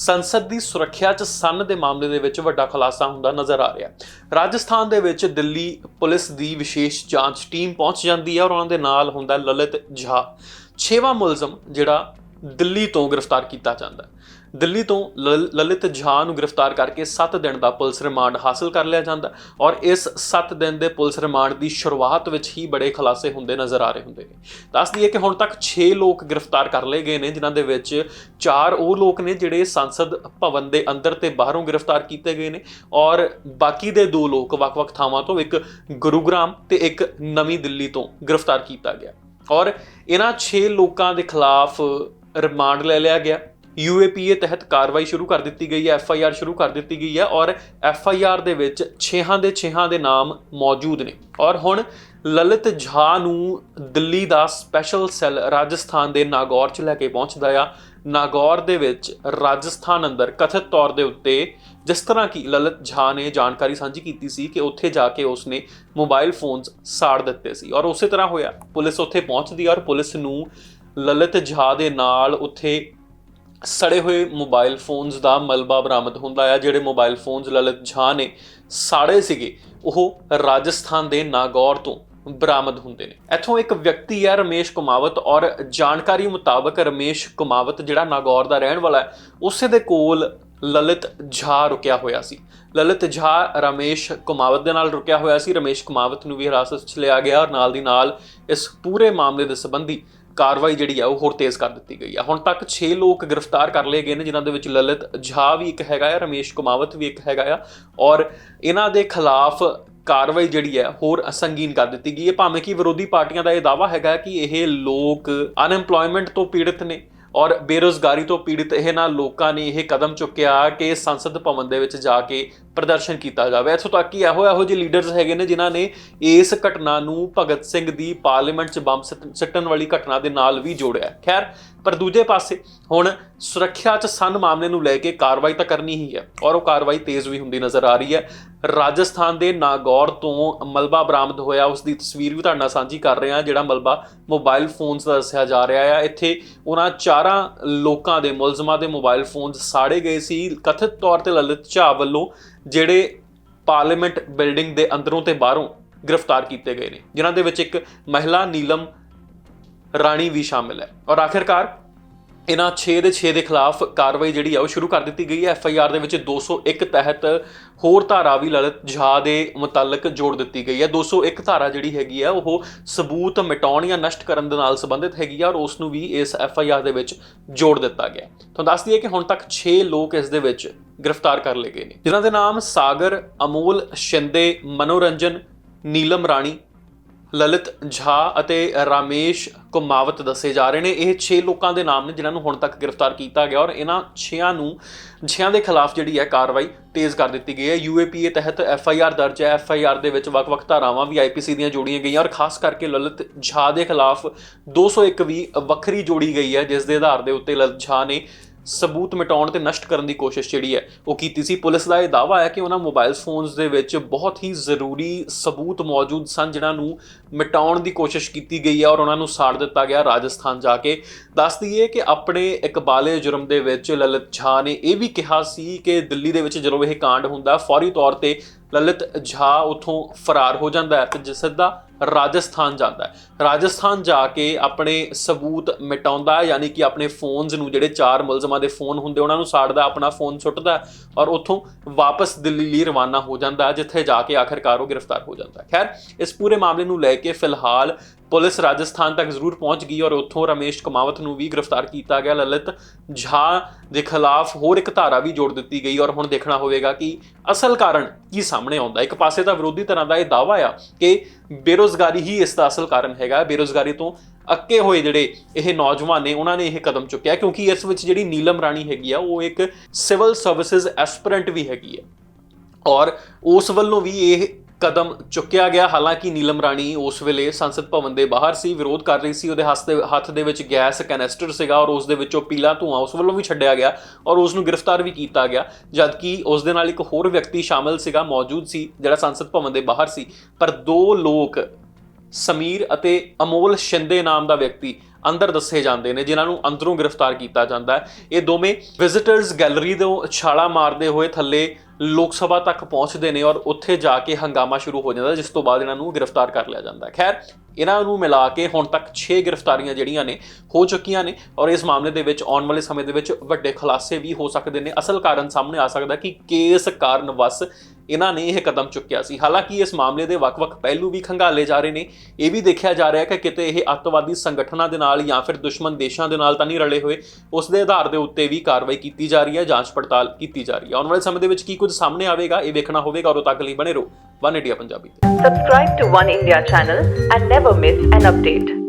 ਸੰਸਦ ਦੀ ਸੁਰੱਖਿਆ 'ਚ ਸੰਨ ਦੇ ਮਾਮਲੇ ਦੇ ਵਿੱਚ ਵੱਡਾ ਖੁਲਾਸਾ ਹੁੰਦਾ ਨਜ਼ਰ ਆ ਰਿਹਾ ਰਾਜਸਥਾਨ ਦੇ ਵਿੱਚ ਦਿੱਲੀ ਪੁਲਿਸ ਦੀ ਵਿਸ਼ੇਸ਼ ਜਾਂਚ ਟੀਮ ਪਹੁੰਚ ਜਾਂਦੀ ਹੈ ਔਰ ਉਹਨਾਂ ਦੇ ਨਾਲ ਹੁੰਦਾ ਲਲਿਤ ਝਾ। ਛੇਵਾਂ ਮੁਲਜ਼ਮ ਜਿਹੜਾ ਦਿੱਲੀ ਤੋਂ ਗ੍ਰਿਫਤਾਰ ਕੀਤਾ ਜਾਂਦਾ ਹੈ। ਦਿੱਲੀ ਤੋਂ ਲਲ- ਲਲਿਤ ਝਾ ਨੂੰ ਗ੍ਰਿਫਤਾਰ ਕਰਕੇ 7 ਦਿਨ ਦਾ ਪੁਲਿਸ ਰਿਮਾਂਡ ਹਾਸਲ ਕਰ ਲਿਆ ਜਾਂਦਾ ਔਰ ਇਸ 7 ਦਿਨ ਦੇ ਪੁਲਿਸ ਰਿਮਾਂਡ ਦੀ ਸ਼ੁਰੂਆਤ ਵਿੱਚ ਹੀ ਬੜੇ ਖੁਲਾਸੇ ਹੁੰਦੇ ਨਜ਼ਰ ਆ ਰਹੇ ਹੁੰਦੇ ਨੇ। ਦੱਸ ਦਈਏ ਕਿ ਹੁਣ ਤੱਕ 6 ਲੋਕ ਗ੍ਰਿਫਤਾਰ ਕਰ ਲਏ ਗਏ ਨੇ, ਜਿਨ੍ਹਾਂ ਦੇ ਵਿੱਚ 4 ਉਹ ਲੋਕ ਨੇ ਜਿਹੜੇ ਸੰਸਦ ਭਵਨ ਦੇ ਅੰਦਰ ਤੇ ਬਾਹਰੋਂ ਗ੍ਰਿਫਤਾਰ ਕੀਤੇ ਗਏ ਨੇ ਔਰ ਬਾਕੀ ਦੇ ਦੋ ਲੋਕ ਵੱਖ-ਵੱਖ ਥਾਵਾਂ ਤੋਂ ਇੱਕ ਗੁਰੂਗ੍ਰਾਮ ਤੇ ਇੱਕ ਨਵੀਂ ਦਿੱਲੀ ਤੋਂ ਗ੍ਰਿਫਤਾਰ ਕੀਤਾ ਗਿਆ। ਔਰ ਇਹਨਾਂ 6 ਲੋਕਾਂ ਦੇ ਖਿਲਾਫ ਰਿਮਾਂਡ ਲੈ ਲਿਆ ਗਿਆ। ਯੂਏਪੀਏ ਤਹਿਤ ਕਾਰਵਾਈ ਸ਼ੁਰੂ ਕਰ ਦਿੱਤੀ ਗਈ ਹੈ, ਐਫਆਈਆਰ ਸ਼ੁਰੂ ਕਰ ਦਿੱਤੀ ਗਈ ਹੈ ਔਰ ਐਫਆਈਆਰ ਦੇ ਵਿੱਚ 6 ਦੇ 6 ਦੇ ਨਾਮ ਮੌਜੂਦ ਨੇ। ਔਰ ਹੁਣ ਲਲਿਤ ਝਾ ਨੂੰ ਦਿੱਲੀ ਦਾ ਸਪੈਸ਼ਲ ਸੈੱਲ ਰਾਜਸਥਾਨ ਦੇ ਨਾਗੌਰ ਚ ਲੈ ਕੇ ਪਹੁੰਚਦਾ ਆ। ਨਾਗੌਰ ਦੇ ਵਿੱਚ ਰਾਜਸਥਾਨ ਅੰਦਰ ਕਥਿਤ ਤੌਰ ਦੇ ਉੱਤੇ ਜਿਸ ਤਰ੍ਹਾਂ ਕਿ ਲਲਿਤ ਝਾ ਨੇ ਜਾਣਕਾਰੀ ਸਾਂਝੀ ਕੀਤੀ ਸੀ ਕਿ ਉੱਥੇ ਜਾ ਕੇ ਉਸਨੇ ਮੋਬਾਈਲ ਫੋਨਸ ਸਾੜ ਦਿੱਤੇ ਸੀ ਔਰ ਉਸੇ ਤਰ੍ਹਾਂ ਹੋਇਆ। ਪੁਲਿਸ ਉੱਥੇ ਪਹੁੰਚਦੀ ਔਰ ਪੁਲਿਸ ਨੂੰ ਲਲਿਤ ਝਾ ਦੇ ਨਾਲ ਉੱਥੇ ਸੜੇ ਹੋਏ ਮੋਬਾਈਲ ਫੋਨਸ ਦਾ ਮਲਬਾ ਬਰਾਮਦ ਹੁੰਦਾ ਆ, ਜਿਹੜੇ ਮੋਬਾਈਲ ਫੋਨਸ ਲਲਿਤ ਝਾ ਨੇ, ਸਾੜੇ ਸੀਗੇ, ਉਹ ਰਾਜਸਥਾਨ ਦੇ ਨਾਗੌਰ ਤੋਂ ਬਰਾਮਦ ਹੁੰਦੇ ਨੇ। ਇੱਥੋਂ ਇੱਕ ਵਿਅਕਤੀ ਹੈ ਰਮੇਸ਼ ਕੁਮਾਵਤ, ਔਰ ਜਾਣਕਾਰੀ ਮੁਤਾਬਕ ਰਮੇਸ਼ ਕੁਮਾਵਤ, ਜਿਹੜਾ ਨਾਗੌਰ ਦਾ ਰਹਿਣ ਵਾਲਾ ਹੈ, ਉਸੇ ਦੇ ਕੋਲ ਲਲਿਤ ਝਾ ਰੁਕਿਆ ਹੋਇਆ ਸੀ। ਲਲਿਤ ਝਾ ਰਮੇਸ਼ ਕੁਮਾਵਤ ਦੇ ਨਾਲ ਰੁਕਿਆ ਹੋਇਆ ਸੀ। ਰਮੇਸ਼ ਕੁਮਾਵਤ ਨੂੰ ਵੀ ਹਿਰਾਸਤ 'ਚ ਲਿਆ ਗਿਆ, ਔਰ ਨਾਲ ਦੀ ਨਾਲ ਇਸ ਪੂਰੇ ਮਾਮਲੇ ਦੇ ਸੰਬੰਧੀ ਕਾਰਵਾਈ ਜਿਹੜੀ ਆ ਉਹ ਹੋਰ ਤੇਜ਼ ਕਰ ਦਿੱਤੀ ਗਈ ਆ। ਹੁਣ ਤੱਕ 6 ਲੋਕ ਗ੍ਰਿਫਤਾਰ ਕਰ ਲਏ ਗਏ ਨੇ, ਜਿਨ੍ਹਾਂ ਦੇ ਵਿੱਚ ਲਲਿਤ ਝਾ ਵੀ ਇੱਕ ਹੈਗਾ ਆ, ਰਮੇਸ਼ ਕੁਮਾਵਤ ਵੀ ਇੱਕ ਹੈਗਾ ਆ ਔਰ ਇਹਨਾਂ ਦੇ ਖਿਲਾਫ ਕਾਰਵਾਈ ਜਿਹੜੀ ਹੈ ਹੋਰ ਸੰਗੀਨ ਕਰ ਦਿੱਤੀ ਗਈ ਹੈ ਭਾਵੇਂ ਕਿ ਵਿਰੋਧੀ ਪਾਰਟੀਆਂ ਦਾ ਇਹ ਦਾਵਾ ਹੈਗਾ ਕਿ ਇਹ ਲੋਕ ਅਨਐਮਪਲੋਇਮੈਂਟ ਤੋਂ ਪੀੜਤ ਨੇ ਔਰ ਬੇਰੋਜ਼ਗਾਰੀ ਤੋਂ ਪੀੜਤ ਇਹਨਾਂ ਲੋਕਾਂ ਨੇ ਇਹ ਕਦਮ ਚੁੱਕਿਆ ਕਿ ਸੰਸਦ ਭਵਨ ਦੇ ਵਿੱਚ ਜਾ ਕੇ ਪ੍ਰਦਰਸ਼ਨ ਕੀਤਾ ਜਾਵੇ। ਇੱਥੋਂ ਤੱਕ ਕਿ ਇਹੋ ਇਹੋ ਜਿਹੇ ਲੀਡਰਸ ਹੈਗੇ ਨੇ ਜਿਨ੍ਹਾਂ ਨੇ ਇਸ ਘਟਨਾ ਨੂੰ ਭਗਤ ਸਿੰਘ ਦੀ ਪਾਰਲੀਮੈਂਟ 'ਚ ਬੰਬ ਸੱਟ- ਸੱਟਣ ਵਾਲੀ ਘਟਨਾ ਦੇ ਨਾਲ ਵੀ ਜੋੜਿਆ। ਖੈਰ, ਪਰ ਦੂਜੇ ਪਾਸੇ ਹੁਣ ਸੁਰੱਖਿਆ 'ਚ ਸੰਨ ਮਾਮਲੇ ਨੂੰ ਲੈ ਕੇ ਕਾਰਵਾਈ ਤਾਂ ਕਰਨੀ ਹੀ ਹੈ ਔਰ ਉਹ ਕਾਰਵਾਈ ਤੇਜ਼ ਵੀ ਹੁੰਦੀ ਨਜ਼ਰ ਆ ਰਹੀ ਹੈ। ਰਾਜਸਥਾਨ ਦੇ ਨਾਗੌਰ ਤੋਂ ਮਲਬਾ ਬਰਾਮਦ ਹੋਇਆ। ਉਸ ਦੀ ਤਸਵੀਰ ਵੀ ਤੁਹਾਡੇ ਨਾਲ ਸਾਂਝੀ ਕਰ ਰਹੇ ਹਾਂ, ਜਿਹੜਾ ਮਲਬਾ ਮੋਬਾਈਲ ਫੋਨਸ ਦਾ ਦੱਸਿਆ ਜਾ ਰਿਹਾ ਹੈ। ਇੱਥੇ ਉਹਨਾਂ ਚਾਰਾਂ ਲੋਕਾਂ ਦੇ ਮੁਲਜ਼ਮਾਂ ਦੇ ਮੋਬਾਈਲ ਫੋਨਸ ਸਾੜੇ ਗਏ ਸੀ। ਕਥਿਤ ਤੌਰ ਤੇ ਲਲਿਤ ਝਾ ਵੱਲੋਂ ਜਿਹੜੇ ਪਾਰਲੀਮੈਂਟ ਬਿਲਡਿੰਗ ਦੇ ਅੰਦਰੋਂ ਤੇ ਬਾਹਰੋਂ ਗ੍ਰਿਫਤਾਰ ਕੀਤੇ ਗਏ ਨੇ, ਜਿਨ੍ਹਾਂ ਦੇ ਵਿੱਚ ਇੱਕ ਮਹਿਲਾ ਨੀਲਮ ਰਾਣੀ ਵੀ ਸ਼ਾਮਿਲ ਹੈ। ਔਰ ਆਖਿਰਕਾਰ ਇਹਨਾਂ 6 ਦੇ 6 ਦੇ ਖਿਲਾਫ ਕਾਰਵਾਈ ਜਿਹੜੀ ਆ, ਉਹ ਸ਼ੁਰੂ ਕਰ ਦਿੱਤੀ ਗਈ ਹੈ। ਐਫ ਆਈ ਆਰ ਦੇ ਵਿੱਚ 201 ਤਹਿਤ ਹੋਰ ਧਾਰਾ ਵੀ ਲਲਿਤ ਝਾ ਦੇ ਮੁਤਲਕ ਜੋੜ ਦਿੱਤੀ ਗਈ ਹੈ। 201 ਧਾਰਾ ਜਿਹੜੀ ਹੈਗੀ ਆ, ਉਹ ਸਬੂਤ ਮਿਟਾਉਣ ਜਾਂ ਨਸ਼ਟ ਕਰਨ ਦੇ ਨਾਲ ਸੰਬੰਧਿਤ ਹੈਗੀ ਆ, ਔਰ ਉਸ ਨੂੰ ਵੀ ਇਸ ਐਫ ਆਈ ਆਰ ਦੇ ਵਿੱਚ ਜੋੜ ਦਿੱਤਾ ਗਿਆ ਤੁਹਾਨੂੰ ਦੱਸ ਦਈਏ ਕਿ ਹੁਣ ਤੱਕ 6 ਲੋਕ ਇਸ ਦੇ ਵਿੱਚ ਗ੍ਰਿਫਤਾਰ ਕਰ ਲਏ ਗਏ ਨੇ। ਜਿਨ੍ਹਾਂ ਦੇ ਨਾਮ ਸਾਗਰ, ਅਮੋਲ, ਸ਼ਿੰਦੇ, ਮਨੋਰੰਜਨ, ਨੀਲਮ ਰਾਣੀ, ਲਲਿਤ ਝਾ ਅਤੇ ਰਾਮੇਸ਼ ਕੁਮਾਵਤ ਦੱਸੇ ਜਾ ਰਹੇ ਨੇ। ਇਹ 6 ਲੋਕਾਂ ਦੇ ਨਾਮ ਨੇ ਜਿਨ੍ਹਾਂ ਨੂੰ ਹੁਣ ਤੱਕ ਗ੍ਰਿਫਤਾਰ ਕੀਤਾ ਗਿਆ ਔਰ ਇਹਨਾਂ 6ਾਂ ਨੂੰ 6ਾਂ ਦੇ ਖਿਲਾਫ ਜਿਹੜੀ ਹੈ ਕਾਰਵਾਈ ਤੇਜ਼ ਕਰ ਦਿੱਤੀ ਗਈ ਹੈ। ਯੂਏਪੀਏ ਤਹਿਤ ਐਫ ਆਈ ਆਰ ਦਰਜ ਹੈ। ਐਫ ਆਈ ਆਰ ਦੇ ਵਿੱਚ ਵੱਖ-ਵੱਖ ਧਾਰਾਵਾਂ ਵੀ ਆਈਪੀਸੀ ਦੀਆਂ ਜੋੜੀਆਂ ਗਈਆਂ ਔਰ ਖਾਸ ਕਰਕੇ ਲਲਿਤ ਝਾ ਦੇ ਖਿਲਾਫ 201 ਵੀ ਵੱਖਰੀ ਜੋੜੀ ਗਈ ਹੈ, ਜਿਸ ਦੇ ਆਧਾਰ ਦੇ ਉੱਤੇ ਲਲਿਤ ਝਾ ਨੇ ਸਬੂਤ ਮਿਟਾਉਣ ਤੇ ਨਸ਼ਟ ਕਰਨ ਦੀ ਕੋਸ਼ਿਸ਼ ਜਿਹੜੀ ਹੈ, ਉਹ ਕੀਤੀ ਸੀ। ਪੁਲਿਸ ਦਾ ਇਹ ਦਾਵਾ ਹੈ ਕਿ ਉਹਨਾਂ ਮੋਬਾਈਲ ਫੋਨਸ ਦੇ ਵਿੱਚ ਬਹੁਤ ਹੀ ਜ਼ਰੂਰੀ ਸਬੂਤ ਮੌਜੂਦ ਸਨ, ਜਿਨ੍ਹਾਂ ਨੂੰ ਮਿਟਾਉਣ ਦੀ ਕੋਸ਼ਿਸ਼ ਕੀਤੀ ਗਈ ਹੈ ਔਰ ਉਹਨਾਂ ਨੂੰ ਸਾੜ ਦਿੱਤਾ ਗਿਆ ਰਾਜਸਥਾਨ ਜਾ ਕੇ। ਦੱਸ ਦਈਏ ਕਿ ਆਪਣੇ ਇਕਬਾਲੇ ਜੁਰਮ ਦੇ ਵਿੱਚ ਲਲਿਤ ਝਾ ਨੇ ਇਹ ਵੀ ਕਿਹਾ ਸੀ ਕਿ ਦਿੱਲੀ ਦੇ ਵਿੱਚ ਜਦੋਂ ਇਹ ਕਾਂਡ ਹੁੰਦਾ, ਫੌਰੀ ਤੌਰ ਤੇ ਲਲਿਤ ਝਾ ਉਥੋਂ ਫਰਾਰ ਹੋ ਜਾਂਦਾ ਹੈ ਤੇ ਜਿਸ ਦਾ ਰਾਜਸਥਾਨ ਜਾਂਦਾ ਹੈ। ਰਾਜਸਥਾਨ ਜਾ ਕੇ ਆਪਣੇ ਸਬੂਤ ਮਿਟਾਉਂਦਾ ਯਾਨੀ ਕਿ ਆਪਣੇ ਫੋਨਸ ਨੂੰ ਜਿਹੜੇ ਚਾਰ ਮੁਲਜ਼ਮਾਂ ਦੇ ਫੋਨ ਹੁੰਦੇ, ਉਹਨਾਂ ਨੂੰ ਸਾੜਦਾ, ਆਪਣਾ ਫੋਨ ਸੁੱਟਦਾ ਔਰ ਉੱਥੋਂ ਵਾਪਸ ਦਿੱਲੀ ਲਈ ਰਵਾਨਾ ਹੋ ਜਾਂਦਾ ਜਿੱਥੇ ਜਾ ਕੇ ਆਖਿਰਕਾਰ ਉਹ ਗ੍ਰਿਫਤਾਰ ਹੋ ਜਾਂਦਾ ਖੈਰ, ਇਸ ਪੂਰੇ ਮਾਮਲੇ ਨੂੰ ਲੈ ਕੇ ਫਿਲਹਾਲ ਪੁਲਿਸ ਰਾਜਸਥਾਨ ਤੱਕ ਜ਼ਰੂਰ ਪਹੁੰਚ ਗਈ ਔਰ ਉੱਥੋਂ ਰਮੇਸ਼ ਕਮਾਵਤ ਨੂੰ ਵੀ ਗ੍ਰਿਫਤਾਰ ਕੀਤਾ ਗਿਆ। ਲਲਿਤ ਝਾ ਦੇ ਖਿਲਾਫ ਹੋਰ ਇੱਕ ਧਾਰਾ ਵੀ ਜੋੜ ਦਿੱਤੀ ਗਈ ਔਰ ਹੁਣ ਦੇਖਣਾ ਹੋਵੇਗਾ ਕਿ ਅਸਲ ਕਾਰਨ ਕੀ ਸਾਹਮਣੇ ਆਉਂਦਾ। ਇੱਕ ਪਾਸੇ ਤਾਂ ਵਿਰੋਧੀ ਤਰ੍ਹਾਂ ਦਾ ਇਹ ਦਾਵਾ ਆ ਕਿ ਬੇਰੋਜ਼ਗਾਰੀ ਹੀ ਇਸ ਦਾ ਅਸਲ ਕਾਰਨ ਹੈਗਾ। ਬੇਰੋਜ਼ਗਾਰੀ ਤੋਂ ਅੱਕੇ ਹੋਏ ਜਿਹੜੇ ਇਹ ਨੌਜਵਾਨ ਨੇ, ਉਹਨਾਂ ਨੇ ਇਹ ਕਦਮ ਚੁੱਕਿਆ ਕਿਉਂਕਿ ਇਸ ਵਿੱਚ ਜਿਹੜੀ ਨੀਲਮ ਰਾਣੀ ਹੈਗੀ ਆ, ਉਹ ਇੱਕ ਸਿਵਲ ਸਰਵਿਸਿਜ਼ ਐਸਪੀਰੈਂਟ ਵੀ ਹੈਗੀ ਹੈ ਔਰ ਉਸ ਵੱਲੋਂ ਵੀ ਇਹ ਕਦਮ ਚੁੱਕਿਆ ਗਿਆ। ਹਾਲਾਂਕਿ ਨੀਲਮ ਰਾਣੀ ਉਸ ਵੇਲੇ ਸੰਸਦ ਭਵਨ ਦੇ ਬਾਹਰ ਸੀ, ਵਿਰੋਧ ਕਰ ਰਹੀ ਸੀ। ਉਹਦੇ ਹੱਥ ਦੇ ਹੱਥ ਦੇ ਵਿੱਚ ਗੈਸ ਕੈਨਿਸਟਰ ਸੀਗਾ ਔਰ ਉਸ ਦੇ ਵਿੱਚੋਂ ਪੀਲਾ ਧੂਆਂ ਉਸ ਵੱਲੋਂ ਵੀ ਛੱਡਿਆ ਗਿਆ ਔਰ ਉਸ ਨੂੰ ਗ੍ਰਿਫਤਾਰ ਵੀ ਕੀਤਾ ਗਿਆ। ਜਦਕਿ ਉਸ ਦੇ ਨਾਲ ਇੱਕ ਹੋਰ ਵਿਅਕਤੀ ਸ਼ਾਮਲ ਸੀਗਾ, ਮੌਜੂਦ ਸੀ, ਜਿਹੜਾ ਸੰਸਦ ਭਵਨ ਦੇ ਬਾਹਰ ਸੀ। ਪਰ ਦੋ ਲੋਕ, ਸਮੀਰ ਅਤੇ ਅਮੋਲ ਸ਼ਿੰਦੇ ਨਾਮ ਦਾ ਵਿਅਕਤੀ ਅੰਦਰ ਦੱਸੇ ਜਾਂਦੇ ਨੇ, ਜਿਨ੍ਹਾਂ ਨੂੰ ਅੰਦਰੋਂ ਗ੍ਰਿਫਤਾਰ ਕੀਤਾ ਜਾਂਦਾ ਹੈ। ਇਹ ਦੋਵੇਂ ਵਿਜ਼ਿਟਰਸ ਗੈਲਰੀ ਤੋਂ ਛਾਲਾ ਮਾਰਦੇ ਹੋਏ ਥੱਲੇ ਲੋਕ ਸਭਾ ਤੱਕ ਪਹੁੰਚਦੇ ਨੇ ਔਰ ਉੱਥੇ ਜਾ ਕੇ ਹੰਗਾਮਾ ਸ਼ੁਰੂ ਹੋ ਜਾਂਦਾ, ਜਿਸ ਤੋਂ ਬਾਅਦ ਇਹਨਾਂ ਨੂੰ ਗ੍ਰਿਫਤਾਰ ਕਰ ਲਿਆ ਜਾਂਦਾ। ਖੈਰ, ਇਹਨਾਂ ਨੂੰ ਮਿਲਾ ਕੇ ਹੁਣ ਤੱਕ 6 ਗ੍ਰਿਫਤਾਰੀਆਂ ਜਿਹੜੀਆਂ ਨੇ, ਹੋ ਚੁੱਕੀਆਂ ਨੇ ਔਰ ਇਸ ਮਾਮਲੇ ਦੇ ਵਿੱਚ ਆਉਣ ਵਾਲੇ ਸਮੇਂ ਦੇ ਵਿੱਚ ਵੱਡੇ ਖੁਲਾਸੇ ਵੀ ਹੋ ਸਕਦੇ ਨੇ। ਅਸਲ ਕਾਰਨ ਸਾਹਮਣੇ ਆ ਸਕਦਾ ਕਿ ਕੇਸ ਕਾਰਨ ਵਸ ਇਹਨਾਂ ਨੇ ਇਹ ਕਦਮ ਚੁੱਕਿਆ ਸੀ। ਹਾਲਾਂਕਿ ਇਸ ਮਾਮਲੇ ਦੇ ਵੱਖ-ਵੱਖ ਪਹਿਲੂ ਵੀ ਖੰਗਾਲੇ ਜਾ ਰਹੇ ਨੇ। ਇਹ ਵੀ ਦੇਖਿਆ ਜਾ ਰਿਹਾ ਹੈ ਕਿ ਕਿਤੇ ਇਹ ਅੱਤਵਾਦੀ ਸੰਗਠਨਾਂ ਦੇ ਨਾਲ ਜਾਂ ਫਿਰ ਦੁਸ਼ਮਣ ਦੇਸ਼ਾਂ ਦੇ ਨਾਲ ਤਾਂ ਨਹੀਂ ਰਲੇ ਹੋਏ, ਉਸ ਦੇ ਆਧਾਰ ਦੇ ਉੱਤੇ ਵੀ ਕਾਰਵਾਈ ਕੀਤੀ ਜਾ ਰਹੀ ਹੈ, ਜਾਂਚ ਪੜਤਾਲ ਕੀਤੀ ਜਾ ਰਹੀ ਹੈ। ਆਉਣ ਵਾਲੇ ਸਮੇਂ ਦੇ ਵਿੱਚ ਕੀ ਕੁਝ ਕੁਝ ਸਾਹਮਣੇ ਆਵੇਗਾ ਇਹ ਵੇਖਣਾ ਹੋਵੇਗਾ ਉਦੋਂ ਤੱਕ ਲਈ ਬਣੇ ਰਹੋ ਵਨ ਇੰਡੀਆ ਪੰਜਾਬੀ ਤੇ subscribe to One India channel and never miss an update